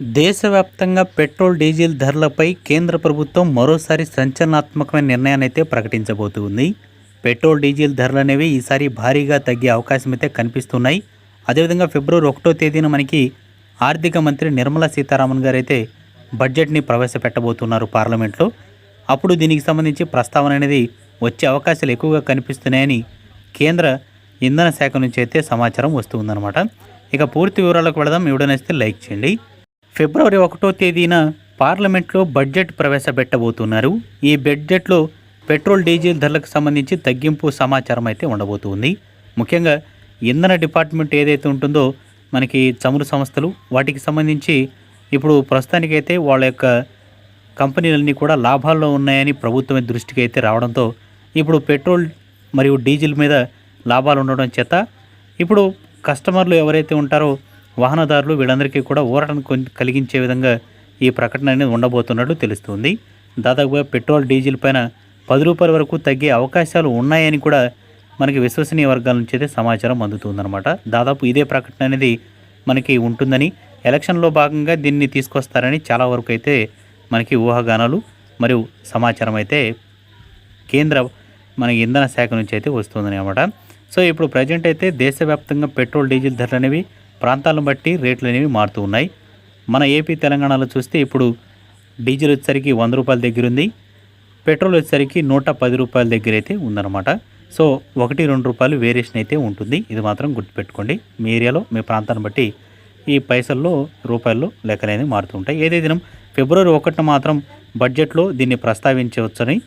దేశవ్యాప్తంగా petrol diesel ధరలపై కేంద్ర ప్రభుత్వం మరోసారి సంచలనాత్మకమైన నిర్ణయాన్ని అయితే ప్రకటించబోతుంది. పెట్రోల్ డీజిల్ ధరలు అనేవి ఈసారి భారీగా తగ్గే అవకాశం అయితే కనిపిస్తున్నాయి. అదేవిధంగా ఫిబ్రవరి ఒకటో తేదీన మనకి ఆర్థిక మంత్రి నిర్మలా సీతారామన్ గారు అయితే బడ్జెట్ని ప్రవేశపెట్టబోతున్నారు పార్లమెంట్లో. అప్పుడు దీనికి సంబంధించి ప్రస్తావన అనేది వచ్చే అవకాశాలు ఎక్కువగా కనిపిస్తున్నాయని కేంద్ర ఇంధన శాఖ నుంచి అయితే సమాచారం వస్తుందన్నమాట ఇక పూర్తి వివరాలకు వెళదాం. ఎవడనేస్తే లైక్ చేయండి. ఫిబ్రవరి ఒకటో తేదీన పార్లమెంట్లో బడ్జెట్ ప్రవేశపెట్టబోతున్నారు. ఈ బడ్జెట్లో పెట్రోల్ డీజిల్ ధరలకు సంబంధించి తగ్గింపు సమాచారం అయితే ఉండబోతుంది. ముఖ్యంగా ఇంధన డిపార్ట్మెంట్ ఏదైతే ఉంటుందో మనకి చమురు సంస్థలు వాటికి సంబంధించి ఇప్పుడు ప్రస్తుతానికైతే వాళ్ళ యొక్క కంపెనీలన్నీ కూడా లాభాల్లో ఉన్నాయని ప్రభుత్వం దృష్టికి అయితే రావడంతో ఇప్పుడు పెట్రోల్ మరియు డీజిల్ మీద లాభాలు ఉండడం చేత ఇప్పుడు కస్టమర్లు ఎవరైతే ఉంటారో వాహనదారులు వీళ్ళందరికీ కూడా ఊరటను కలిగించే విధంగా ఈ ప్రకటన అనేది ఉండబోతున్నట్లు తెలుస్తుంది. దాదాపుగా పెట్రోల్ డీజిల్ పైన పది రూపాయల వరకు తగ్గే అవకాశాలు ఉన్నాయని కూడా మనకి విశ్వసనీయ వర్గాల నుంచి అయితే సమాచారం అందుతుందన్నమాట. దాదాపు ఇదే ప్రకటన అనేది మనకి ఉంటుందని ఎలక్షన్లో భాగంగా దీన్ని తీసుకొస్తారని చాలా వరకు అయితే మనకి ఊహాగానాలు మరియు సమాచారం అయితే కేంద్ర మన ఇంధన శాఖ నుంచి అయితే వస్తుందని అనమాట సో ఇప్పుడు ప్రజెంట్ అయితే దేశవ్యాప్తంగా పెట్రోల్ డీజిల్ ధరలు అనేవి ప్రాంతాలను బట్టి రేట్లు అనేవి మారుతూ ఉన్నాయి. మన ఏపీ తెలంగాణలో చూస్తే ఇప్పుడు డీజిల్ వచ్చేసరికి వంద రూపాయల దగ్గర ఉంది పెట్రోల్ వచ్చేసరికి నూట పది రూపాయల దగ్గర అయితే ఉందన్నమాట. సో ఒకటి రెండు రూపాయలు వేరియేషన్ అయితే ఉంటుంది. ఇది మాత్రం గుర్తుపెట్టుకోండి. మీ ఏరియాలో మీ ప్రాంతాన్ని బట్టి ఈ పైసల్లో రూపాయల్లో లెక్కలు అనేది ఏదే దినం ఫిబ్రవరి ఒకటిన మాత్రం బడ్జెట్లో దీన్ని ప్రస్తావించవచ్చని